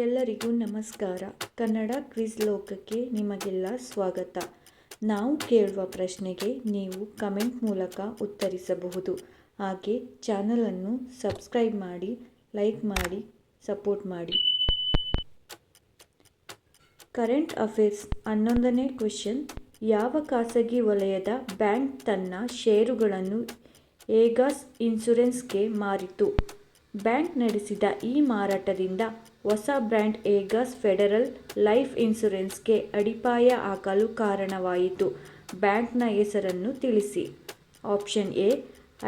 ಎಲ್ಲರಿಗೂ ನಮಸ್ಕಾರ. ಕನ್ನಡ ಕ್ವಿಜ್ ಲೋಕಕ್ಕೆ ನಿಮಗೆಲ್ಲ ಸ್ವಾಗತ. ನಾವು ಕೇಳುವ ಪ್ರಶ್ನೆಗೆ ನೀವು ಕಮೆಂಟ್ ಮೂಲಕ ಉತ್ತರಿಸಬಹುದು. ಹಾಗೆ ಚಾನಲನ್ನು ಸಬ್ಸ್ಕ್ರೈಬ್ ಮಾಡಿ, ಲೈಕ್ ಮಾಡಿ, ಸಪೋರ್ಟ್ ಮಾಡಿ. ಕರೆಂಟ್ ಅಫೇರ್ಸ್ ಹನ್ನೊಂದನೇ ಕ್ವೆಶನ್ ಯಾವ ಖಾಸಗಿ ವಲಯದ ಬ್ಯಾಂಕ್ ತನ್ನ ಷೇರುಗಳನ್ನು ಏಗಾಸ್ ಇನ್ಶೂರೆನ್ಸ್ಗೆ ಮಾರಿತು? ಬ್ಯಾಂಕ್ ನಡೆಸಿದ ಈ ಮಾರಾಟದಿಂದ ಹೊಸ ಬ್ರ್ಯಾಂಡ್ ಏಗಸ್ ಫೆಡರಲ್ ಲೈಫ್ ಇನ್ಶೂರೆನ್ಸ್ಗೆ ಅಡಿಪಾಯ ಹಾಕಲು ಕಾರಣವಾಯಿತು. ಬ್ಯಾಂಕ್ನ ಹೆಸರನ್ನು ತಿಳಿಸಿ. Option A,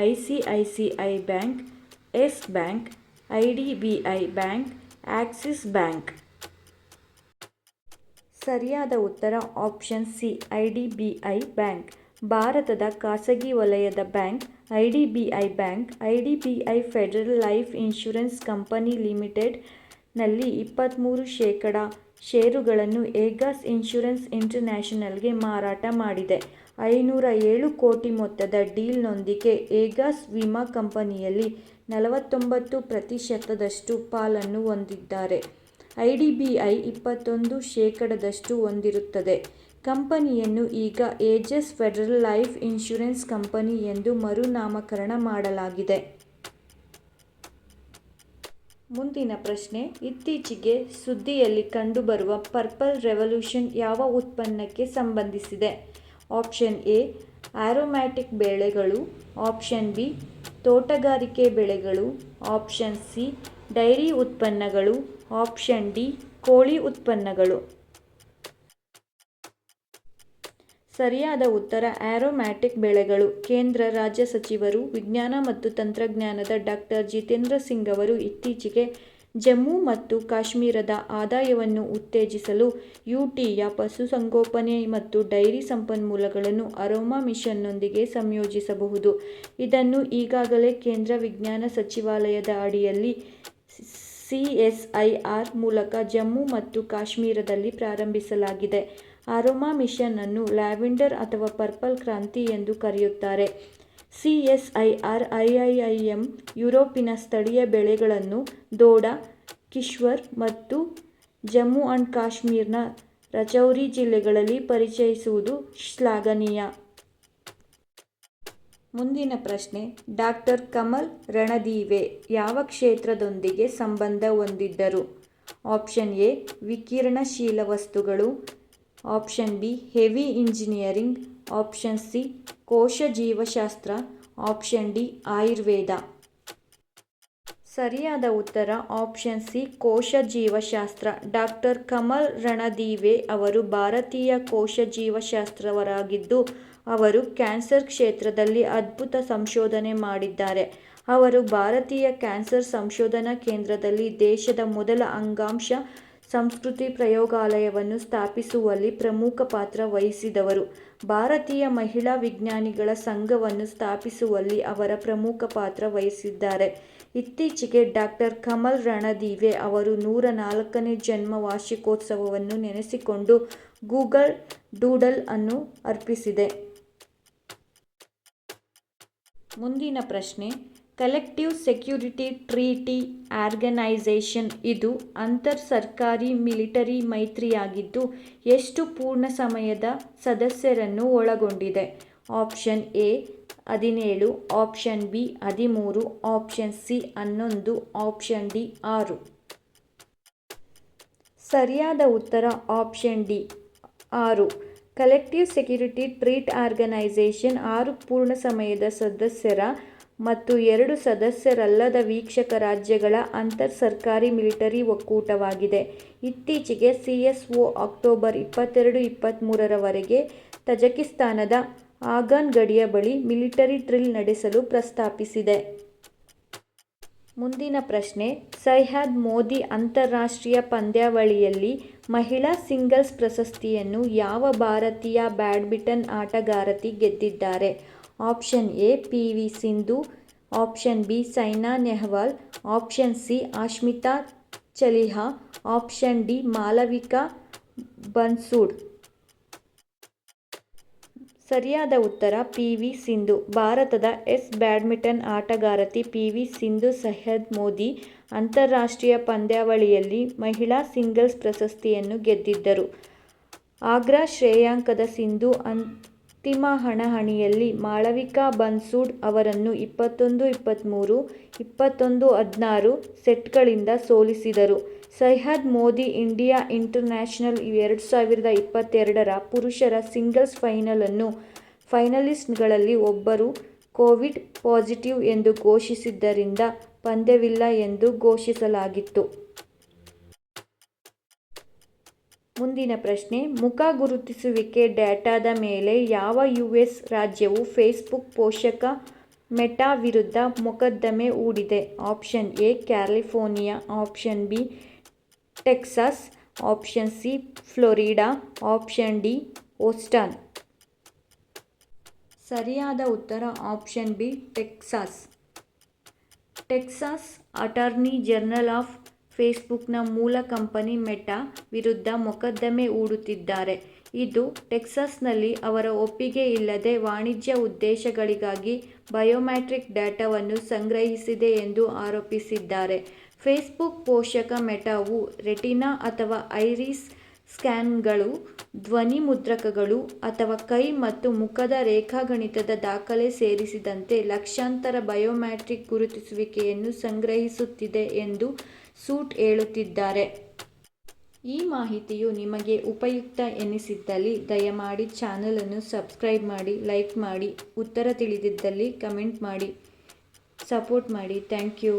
I C I C I bank, yes bank, I D B I bank, Axis bank. ಸರಿಯಾದ ಉತ್ತರ option C, I D B I bank. ಭಾರತದ ಖಾಸಗಿ ವಲಯದ bank, I D B I bank, I D B I federal life insurance company limited ನಲ್ಲಿ ಇಪ್ಪತ್ತ್ಮೂರು ಶೇಕಡ ಷೇರುಗಳನ್ನು ಏಗಾಸ್ insurance ಇಂಟರ್ನ್ಯಾಷನಲ್ಗೆ ಮಾರಾಟ ಮಾಡಿದೆ. ಐನೂರ ಏಳು ಕೋಟಿ ಮೊತ್ತದ ಡೀಲ್ನೊಂದಿಗೆ ಏಗಾಸ್ ವಿಮಾ ಕಂಪನಿಯಲ್ಲಿ ನಲವತ್ತೊಂಬತ್ತು ಪ್ರತಿಶತದಷ್ಟು ಪಾಲನ್ನು ಹೊಂದಿದ್ದಾರೆ. ಐ ಡಿ ಬಿ ಐ ಇಪ್ಪತ್ತೊಂದು ಶೇಕಡದಷ್ಟು ಹೊಂದಿರುತ್ತದೆ. ಕಂಪನಿಯನ್ನು ಈಗ Ageas federal life insurance company ಎಂದು ಮರುನಾಮಕರಣ ಮಾಡಲಾಗಿದೆ. ಮುಂದಿನ ಪ್ರಶ್ನೆ, ಇತ್ತೀಚೆಗೆ ಸುದ್ದಿಯಲ್ಲಿ ಕಂಡುಬರುವ ಪರ್ಪಲ್ ರೆವಲ್ಯೂಷನ್ ಯಾವ ಉತ್ಪನ್ನಕ್ಕೆ ಸಂಬಂಧಿಸಿದೆ? ಆಪ್ಷನ್ ಎ, ಆರೋಮ್ಯಾಟಿಕ್ ಬೆಳೆಗಳು. ಆಪ್ಷನ್ ಬಿ, ತೋಟಗಾರಿಕೆ ಬೆಳೆಗಳು. ಆಪ್ಷನ್ ಸಿ, ಡೈರಿ ಉತ್ಪನ್ನಗಳು. ಆಪ್ಷನ್ ಡಿ, ಕೋಳಿ ಉತ್ಪನ್ನಗಳು. ಸರಿಯಾದ ಉತ್ತರ ಆರೋಮ್ಯಾಟಿಕ್ ಬೆಳೆಗಳು. ಕೇಂದ್ರ ರಾಜ್ಯ ಸಚಿವರು, ವಿಜ್ಞಾನ ಮತ್ತು ತಂತ್ರಜ್ಞಾನದ ಡಾಕ್ಟರ್ ಜಿತೇಂದ್ರ ಸಿಂಗ್ ಅವರು ಇತ್ತೀಚೆಗೆ ಜಮ್ಮು ಮತ್ತು ಕಾಶ್ಮೀರದ ಆದಾಯವನ್ನು ಉತ್ತೇಜಿಸಲು ಯುಟಿಯ ಪಶುಸಂಗೋಪನೆ ಮತ್ತು ಡೈರಿ ಸಂಪನ್ಮೂಲಗಳನ್ನು ಅರೋಮಾ ಮಿಷನ್ನೊಂದಿಗೆ ಸಂಯೋಜಿಸಬಹುದು. ಇದನ್ನು ಈಗಾಗಲೇ ಕೇಂದ್ರ ವಿಜ್ಞಾನ ಸಚಿವಾಲಯದ ಅಡಿಯಲ್ಲಿ ಸಿಎಸ್ಐಆರ್ ಮೂಲಕ ಜಮ್ಮು ಮತ್ತು ಕಾಶ್ಮೀರದಲ್ಲಿ ಪ್ರಾರಂಭಿಸಲಾಗಿದೆ. ಅರೋಮಾ ಮಿಷನ್ ಅನ್ನು ಲ್ಯಾವೆಂಡರ್ ಅಥವಾ ಪರ್ಪಲ್ ಕ್ರಾಂತಿ ಎಂದು ಕರೆಯುತ್ತಾರೆ. ಸಿಎಸ್ಐಆರ್, ಐಐಐಎಂ ಯುರೋಪಿನ ಸ್ಥಳೀಯ ಬೆಳೆಗಳನ್ನು ದೋಡ, ಕಿಶ್ವರ್ ಮತ್ತು ಜಮ್ಮು ಅಂಡ್ ಕಾಶ್ಮೀರ್ನ ರಚೌರಿ ಜಿಲ್ಲೆಗಳಲ್ಲಿ ಪರಿಚಯಿಸುವುದು ಶ್ಲಾಘನೀಯ. ಮುಂದಿನ ಪ್ರಶ್ನೆ, ಡಾಕ್ಟರ್ ಕಮಲ್ ರಣದೀವೆ ಯಾವ ಕ್ಷೇತ್ರದೊಂದಿಗೆ ಸಂಬಂಧ ಹೊಂದಿದ್ದರು? ಆಪ್ಷನ್ ಎ, ವಿಕಿರಣಶೀಲ ವಸ್ತುಗಳು. Option B, heavy engineering. Option C, ಕೋಶ ಜೀವಶಾಸ್ತ್ರ. Option D, Ayurveda. ಸರಿಯಾದ ಉತ್ತರ, ಆಪ್ಷನ್ ಸಿ, ಕೋಶ ಜೀವಶಾಸ್ತ್ರ. ಡಾಕ್ಟರ್ ಕಮಲ್ ರಣದೀವೆ ಅವರು ಭಾರತೀಯ ಕೋಶ ಜೀವಶಾಸ್ತ್ರವರಾಗಿದ್ದು ಅವರು ಕ್ಯಾನ್ಸರ್ ಕ್ಷೇತ್ರದಲ್ಲಿ ಅದ್ಭುತ ಸಂಶೋಧನೆ ಮಾಡಿದ್ದಾರೆ. ಅವರು ಭಾರತೀಯ ಕ್ಯಾನ್ಸರ್ ಸಂಶೋಧನಾ ಕೇಂದ್ರದಲ್ಲಿ ದೇಶದ ಮೊದಲ ಅಂಗಾಂಶ ಸಂಸ್ಕೃತಿ ಪ್ರಯೋಗಾಲಯವನ್ನು ಸ್ಥಾಪಿಸುವಲ್ಲಿ ಪ್ರಮುಖ ಪಾತ್ರ ವಹಿಸಿದವರು. ಭಾರತೀಯ ಮಹಿಳಾ ವಿಜ್ಞಾನಿಗಳ ಸಂಘವನ್ನು ಸ್ಥಾಪಿಸುವಲ್ಲಿ ಅವರ ಪ್ರಮುಖ ಪಾತ್ರ ವಹಿಸಿದ್ದಾರೆ. ಇತ್ತೀಚೆಗೆ ಡಾಕ್ಟರ್ ಕಮಲ್ ರಣದೀವೆ ಅವರು ನೂರ ನಾಲ್ಕನೇ ಜನ್ಮ ವಾರ್ಷಿಕೋತ್ಸವವನ್ನು ನೆನೆಸಿಕೊಂಡು ಗೂಗಲ್ ಡೂಡಲ್ ಅನ್ನು ಅರ್ಪಿಸಿದೆ. ಮುಂದಿನ ಪ್ರಶ್ನೆ ಕಲೆಕ್ಟಿವ್ ಸೆಕ್ಯೂರಿಟಿ ಟ್ರೀಟಿ ಆರ್ಗನೈಸೇಷನ್ ಇದು ಅಂತರ್ ಸರ್ಕಾರಿ ಮಿಲಿಟರಿ ಮೈತ್ರಿಯಾಗಿದ್ದು ಎಷ್ಟು ಪೂರ್ಣ ಸಮಯದ ಸದಸ್ಯರನ್ನು ಒಳಗೊಂಡಿದೆ? ಆಪ್ಷನ್ ಎ, ಹದಿನೇಳು, ಆಪ್ಷನ್ ಬಿ, ಹದಿಮೂರು, ಆಪ್ಷನ್ ಸಿ, ಹನ್ನೊಂದು, ಆಪ್ಷನ್ ಡಿ, ಆರು. ಸರಿಯಾದ ಉತ್ತರ, ಆಪ್ಷನ್ ಡಿ, ಆರು. ಕಲೆಕ್ಟಿವ್ ಸೆಕ್ಯುರಿಟಿ ಟ್ರೀಟ್ ಆರ್ಗನೈಸೇಷನ್ ಆರು ಪೂರ್ಣ ಸಮಯದ ಸದಸ್ಯರ ಮತ್ತು ಎರಡು ಸದಸ್ಯರಲ್ಲದ ವೀಕ್ಷಕ ರಾಜ್ಯಗಳ ಅಂತರ್ ಸರ್ಕಾರಿ ಮಿಲಿಟರಿ ಒಕ್ಕೂಟವಾಗಿದೆ. ಇತ್ತೀಚೆಗೆ ಸಿ ಎಸ್ ಒ ಅಕ್ಟೋಬರ್ ಇಪ್ಪತ್ತೆರಡು ಇಪ್ಪತ್ತ್ಮೂರರವರೆಗೆ ತಜಕಿಸ್ತಾನದ ಆಗನ್ ಗಡಿಯ ಬಳಿ ಮಿಲಿಟರಿ ಡ್ರಿಲ್ ನಡೆಸಲು ಪ್ರಸ್ತಾಪಿಸಿದೆ. ಮುಂದಿನ ಪ್ರಶ್ನೆ, ಸಹ್ಯಾದ್ ಮೋದಿ ಅಂತಾರಾಷ್ಟ್ರೀಯ ಪಂದ್ಯಾವಳಿಯಲ್ಲಿ ಮಹಿಳಾ ಸಿಂಗಲ್ಸ್ ಪ್ರಶಸ್ತಿಯನ್ನು ಯಾವ ಭಾರತೀಯ ಬ್ಯಾಡ್ಮಿಂಟನ್ ಆಟಗಾರತಿ ಗೆದ್ದಿದ್ದಾರೆ? Option A, P V Sindhu, option B, Saina Nehwal, option C Ashmita Chaliha, option D, Malvika Bansod ಸರಿಯಾದ ಉತ್ತರ ಪಿ ವಿ ಸಿಂಧು ಭಾರತದ ಎಸ್ ಬ್ಯಾಡ್ಮಿಂಟನ್ ಆಟಗಾರತಿ ಪಿ ವಿ ಸಿಂಧು ಸಹ್ಯದ್ ಮೋದಿ ಅಂತಾರಾಷ್ಟ್ರೀಯ ಪಂದ್ಯಾವಳಿಯಲ್ಲಿ ಮಹಿಳಾ ಸಿಂಗಲ್ಸ್ ಪ್ರಶಸ್ತಿಯನ್ನು ಗೆದ್ದಿದ್ದರು. ಆಗ್ರಾ ಶ್ರೇಯಾಂಕದ ಸಿಂಧು ಅಂತಿಮ ಹಣಾಹಣಿಯಲ್ಲಿ ಮಾಳವಿಕಾ ಬನ್ಸೂಡ್ ಅವರನ್ನು ಇಪ್ಪತ್ತೊಂದು ಇಪ್ಪತ್ತ್ಮೂರು ಇಪ್ಪತ್ತೊಂದು-ಹದಿನಾರು ಸೆಟ್ಗಳಿಂದ ಸೋಲಿಸಿದರು. ಸಯ್ಯದ್ ಮೋದಿ ಇಂಡಿಯಾ ಇಂಟರ್ನ್ಯಾಷನಲ್ ಎರಡು ಸಾವಿರದ ಇಪ್ಪತ್ತೆರಡರ ಪುರುಷರ ಸಿಂಗಲ್ಸ್ ಫೈನಲಿಸ್ಟ್ಗಳಲ್ಲಿ ಒಬ್ಬರು ಕೋವಿಡ್ ಪಾಸಿಟಿವ್ ಎಂದು ಘೋಷಿಸಿದ್ದರಿಂದ ಪಂದ್ಯವಿಲ್ಲ ಎಂದು ಘೋಷಿಸಲಾಗಿತ್ತು. ಮುಂದಿನ ಪ್ರಶ್ನೆ, ಮುಖ ಗುರುತಿಸುವಿಕೆ ಡೇಟಾದ ಮೇಲೆ ಯಾವ ಯುಎಸ್ ರಾಜ್ಯವು ಫೇಸ್ಬುಕ್ ಪೋಷಕ ಮೆಟಾ ವಿರುದ್ಧ ಮೊಕದ್ದಮೆ ಹೂಡಿದೆ. Option A, California option B Texas option C Florida option D ಓಸ್ಟನ್ ಸರಿಯಾದ ಉತ್ತರ option B Texas. Texas attorney general ಫೇಸ್ಬುಕ್ನ ಮೂಲ ಕಂಪನಿ ಮೆಟಾ ವಿರುದ್ಧ ಮೊಕದ್ದಮೆ ಹೂಡುತ್ತಿದ್ದಾರೆ. ಇದು ಟೆಕ್ಸಾಸ್ನಲ್ಲಿ ಅವರ ಒಪ್ಪಿಗೆ ಇಲ್ಲದೆ ವಾಣಿಜ್ಯ ಉದ್ದೇಶಗಳಿಗಾಗಿ ಬಯೋಮ್ಯಾಟ್ರಿಕ್ ಡೇಟಾವನ್ನು ಸಂಗ್ರಹಿಸಿದೆ ಎಂದು ಆರೋಪಿಸಿದ್ದಾರೆ. ಫೇಸ್ಬುಕ್ ಪೋಷಕ ಮೆಟಾವು ರೆಟಿನಾ ಅಥವಾ ಐರಿಸ್ ಸ್ಕ್ಯಾನ್ಗಳು ಧ್ವನಿ ಮುದ್ರಕಗಳು ಅಥವಾ ಕೈ ಮತ್ತು ಮುಖದ ರೇಖಾಗಣಿತದ ದಾಖಲೆ ಸೇರಿಸಿದಂತೆ ಲಕ್ಷಾಂತರ ಬಯೋಮ್ಯಾಟ್ರಿಕ್ ಗುರುತಿಸುವಿಕೆಯನ್ನು ಸಂಗ್ರಹಿಸುತ್ತಿದೆ ಎಂದು ಸೂಟ್ ಹೇಳುತ್ತಿದ್ದಾರೆ. ಈ ಮಾಹಿತಿಯು ನಿಮಗೆ ಉಪಯುಕ್ತ ಎನಿಸಿದ್ದಲ್ಲಿ ದಯಮಾಡಿ ಚಾನಲನ್ನು ಸಬ್ಸ್ಕ್ರೈಬ್ ಮಾಡಿ, ಲೈಕ್ ಮಾಡಿ, ಉತ್ತರ ತಿಳಿದಿದ್ದಲ್ಲಿ ಕಮೆಂಟ್ ಮಾಡಿ ಸಪೋರ್ಟ್ ಮಾಡಿ ಥ್ಯಾಂಕ್ ಯು